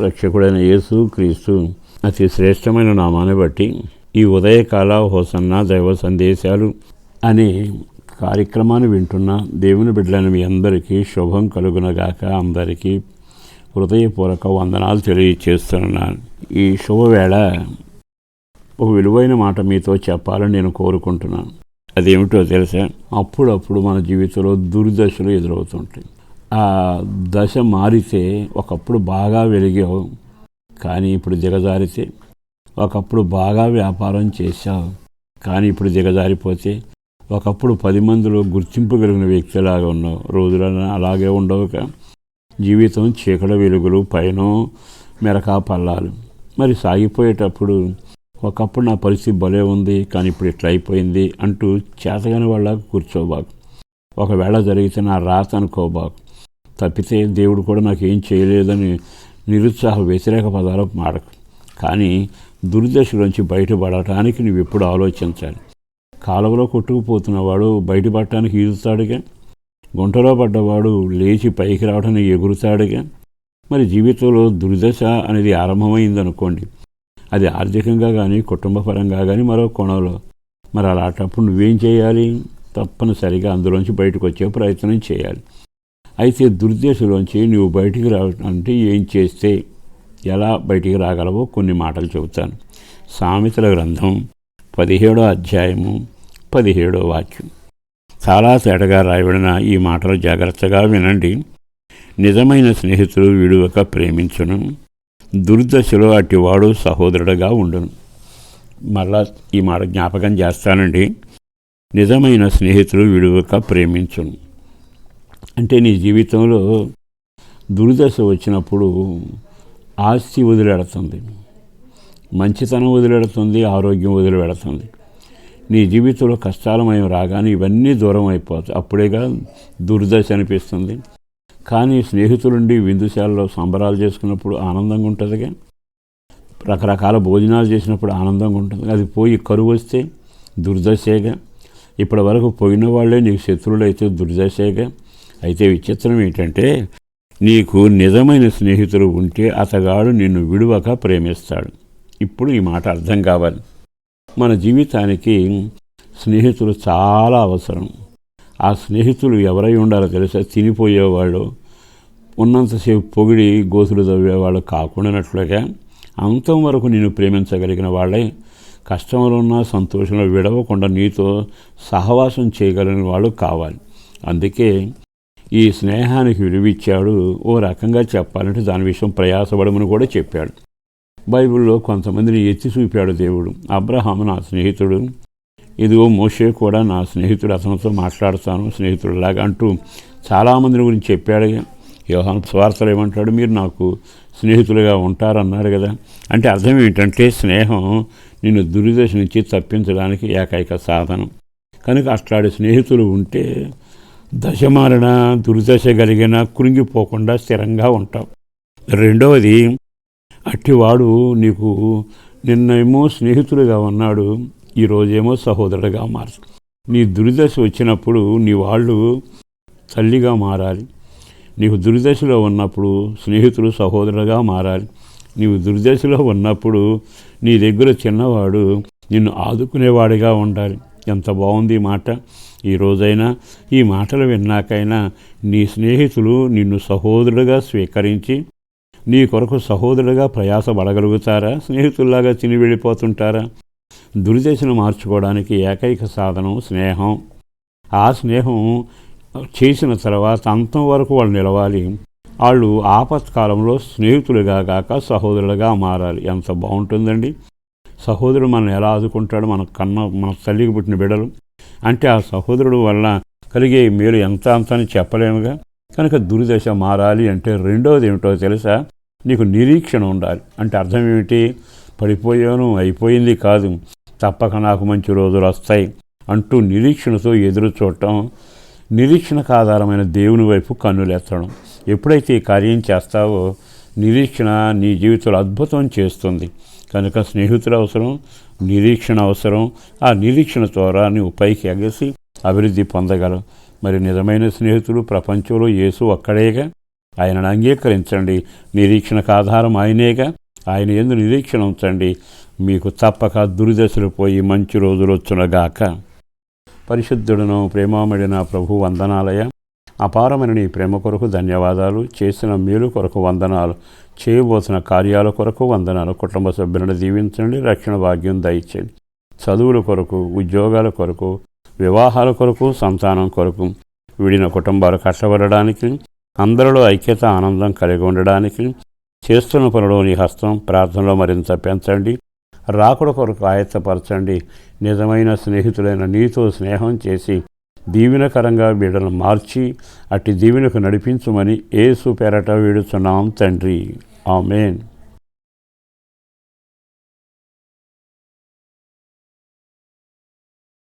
రక్షకుడైన యేసు క్రీస్తు. అతి శ్రేష్టమైన నామాన్ని బట్టి ఈ ఉదయకాల హోసన్న దైవ సందేశాలు అనే కార్యక్రమాన్ని వింటున్న దేవుని బిడ్డలైన మీ అందరికీ శుభం కలుగునగాక అందరికీ హృదయపూర్వక వందనాలు తెలియచేస్తున్నాను. ఈ శుభవేళ ఒక విలువైన మాట మీతో చెప్పాలని నేను కోరుకుంటున్నాను. అదేమిటో తెలుసా? అప్పుడప్పుడు మన జీవితంలో దుర్దశలు ఎదురవుతుంటాయి. ఆ దశ మారితే ఒకప్పుడు బాగా వెలిగావు. కానీ ఇప్పుడు దిగజారితే ఒకప్పుడు బాగా వ్యాపారం చేశావు. కానీ ఇప్పుడు దిగజారిపోతే ఒకప్పుడు పది మందిలో గుర్తింపు కలిగిన వ్యక్తిలాగా ఉన్నావు. రోజులన్నా అలాగే ఉండవుక. జీవితం చీకడ వెలుగులు పైన మెరకా పల్లాలు. మరి సాగిపోయేటప్పుడు ఒకప్పుడు నా పరిస్థితి భలే ఉంది కానీ ఇప్పుడు ఇట్లా అయిపోయింది అంటూ చేతగాని వాళ్ళ కూర్చోబాకు. ఒకవేళ జరిగితే నా రాత అనుకోబాకు. తప్పితే దేవుడు కూడా నాకు ఏం చేయలేదని నిరుత్సాహ వ్యతిరేక పదాలు మాడకు. కానీ దుర్దశలోంచి బయటపడటానికి నువ్వు ఎప్పుడు ఆలోచించాలి. కాలువలో కొట్టుకుపోతున్నవాడు బయటపడటానికి ఈదుతాడుగా? గుంటలో పడ్డవాడు లేచి పైకి రావడానికి ఎగురుతాడుగా? మరి జీవితంలో దుర్దశ అనేది ఆరంభమైందనుకోండి. అది ఆర్థికంగా కానీ కుటుంబపరంగా కానీ మరో కోణంలో. మరి అలాంటప్పుడు నువ్వేం చేయాలి? తప్పనిసరిగా అందులోంచి బయటకు వచ్చే ప్రయత్నం చేయాలి. అయితే దుర్దేశంలోంచి నువ్వు బయటికి రావాలంటే ఏం చేస్తే ఎలా బయటికి రాగలవో కొన్ని మాటలు చెబుతాను. సామెతల గ్రంథం పదిహేడో అధ్యాయము పదిహేడో వాక్యం. చాలా తేటగా రాయబడిన ఈ మాటలు జాగ్రత్తగా వినండి. నిజమైన స్నేహితులు విడువక ప్రేమించును. దుర్దశలో అటివాడు సహోదరుడుగా ఉండును. మళ్ళా ఈ మాట జ్ఞాపకం చేస్తానండి. నిజమైన స్నేహితులు విడువక ప్రేమించును. అంటే నీ జీవితంలో దుర్దశ వచ్చినప్పుడు ఆస్తి వదిలేడుతుంది. మంచితనం వదిలేడుతుంది ఆరోగ్యం వదిలిపెడుతుంది నీ జీవితంలో కష్టాలమయం రాగానే ఇవన్నీ దూరం అయిపోతాయి. అప్పుడేగా దుర్దశ అనిపిస్తుంది. కానీ స్నేహితులుండి విందుశాలలో సంబరాలు చేసుకున్నప్పుడు ఆనందంగా ఉంటుందిగా. రకరకాల భోజనాలు చేసినప్పుడు ఆనందంగా ఉంటుంది అది పోయి కరువు వస్తే దుర్దశేగా. ఇప్పటి వరకు పోయిన వాళ్ళే నీకు శత్రువులు అయితే దుర్దశేగా. అయితే విచిత్రం ఏంటంటే నీకు నిజమైన స్నేహితుడు ఉంటే అతగాడు నిన్ను విడువక ప్రేమిస్తాడు. ఇప్పుడు ఈ మాట అర్థం కావాలి. మన జీవితానికి స్నేహితులు చాలా అవసరం. ఆ స్నేహితులు ఎవరై ఉండాలో తెలుసా? తినిపోయేవాళ్ళు ఉన్నంతసేపు పొగిడి గోతులు తవ్వేవాళ్ళు కాకుండానట్లుగా అంతం వరకు నేను ప్రేమించగలిగిన వాళ్ళే కష్టంలో ఉన్న సంతోషంలో విడవకుండా నీతో సహవాసం చేయగలిగిన వాళ్ళు కావాలి. అందుకే ఈ స్నేహానికి విలువిచ్చాడు. ఓ రకంగా చెప్పాలంటే దాని విషయం ప్రయాసపడమని కూడా చెప్పాడు. బైబిల్లో కొంతమందిని ఎత్తి చూపాడు దేవుడు. అబ్రహాము నా స్నేహితుడు. ఇదిగో మోషే కూడా నా స్నేహితుడు. అతనితో మాట్లాడతాను. స్నేహితుడిలాగా అంటూ చాలామందిని గురించి చెప్పాడు. యోహాను స్వార్థలు ఏమంటాడు మీరు నాకు స్నేహితులుగా ఉంటారన్నారు కదా. అంటే అర్థం ఏంటంటే స్నేహం నిన్ను దురిదశ నుంచి తప్పించడానికి ఏకైక సాధనం. కనుక అట్లాంటి స్నేహితులు ఉంటే దశ మారిన దుర్దశ కలిగిన కృంగిపోకుండా స్థిరంగా ఉంటావు. రెండవది అట్టివాడు నీకు నిన్నేమో స్నేహితుడిగా ఉన్నాడు ఈరోజేమో సహోదరుడిగా మారు నీ దురిదశ వచ్చినప్పుడు నీ వాళ్ళు తల్లిగా మారాలి. నీవు దుర్దశలో ఉన్నప్పుడు స్నేహితుడు సహోదరుగా మారాలి. నీవు దుర్దశలో ఉన్నప్పుడు నీ దగ్గర చిన్నవాడు నిన్ను ఆదుకునేవాడిగా ఉండాలి. ఎంత బాగుంది మాట. ఈ రోజైనా ఈ మాటలు విన్నాకైనా నీ స్నేహితులు నిన్ను సహోదరుడుగా స్వీకరించి నీ కొరకు సహోదరుడుగా ప్రయాసపడగలుగుతారా? స్నేహితుల్లాగా తిని వెళ్ళిపోతుంటారా? దుర్దశను మార్చుకోవడానికి ఏకైక సాధనం స్నేహం. ఆ స్నేహం చేసిన తర్వాత అంతం వరకు వాళ్ళు నిలవాలి. వాళ్ళు ఆపత్కాలంలో స్నేహితులుగా కాక సహోదరులుగా మారాలి. ఎంత బాగుంటుందండి. సహోదరుడు మనం ఎలా ఆదుకుంటాడు? మన కన్న మన తల్లికి పుట్టిన బిడ్డలు. అంటే ఆ సహోదరుడు వల్ల కలిగే మేలు ఎంత అంతని చెప్పలేముగా? కనుక దుర్దశ మారాలి అంటే రెండవది ఏమిటో తెలుసా? నీకు నిరీక్షణ ఉండాలి. అంటే అర్థం ఏమిటి? పడిపోయాను అయిపోయింది కాదు. తప్పక నాకు మంచి రోజులు వస్తాయి అంటూ నిరీక్షణతో ఎదురు చూడటం నిరీక్షణకు ఆధారమైన దేవుని వైపు కన్నులెత్తడం. ఎప్పుడైతే ఈ కార్యం చేస్తావో నిరీక్షణ నీ జీవితంలో అద్భుతం చేస్తుంది. కనుక స్నేహితులు అవసరం నిరీక్షణ అవసరం. ఆ నిరీక్షణ ద్వారా నువ్వు పైకి ఎగసి అభివృద్ధి పొందగలవు మరి నిజమైన స్నేహితులు ప్రపంచంలో యేసు ఒక్కడేగా. ఆయనను అంగీకరించండి. నిరీక్షణకు ఆధారం ఆయనేగా. ఆయన ఎందు నిరీక్షణ ఉంచండి. మీకు తప్పక దురిదశలు పోయి మంచి రోజులు వచ్చునగాక. పరిశుద్ధుడను ప్రేమామడిన ప్రభు వందనాలయ. అపారమైన నీ ప్రేమ కొరకు ధన్యవాదాలు. చేసిన మేలు కొరకు వందనాలు. చేయబోతున్న కార్యాల కొరకు వందనాలు. కుటుంబ సభ్యులను దీవించండి రక్షణ భాగ్యం దయచేయండి. చదువుల కొరకు ఉద్యోగాల కొరకు వివాహాల కొరకు సంతానం కొరకు విడిన కుటుంబాలు కష్టపడడానికి అందరిలో ఐక్యత ఆనందం కలిగి ఉండడానికి చేస్తున్న పనిలో నీ హస్తం ప్రార్థనలో మరింత పెంచండి రాకుడ కొరకు ఆయత్తపరచండి నిజమైన స్నేహితులైన నీతో స్నేహం చేసి దీవెనకరంగా వీడను మార్చి అట్టి దీవెనకు నడిపించుమని ఏసు పేరట వీడుచున్నాం తండ్రి. ఆమెన్.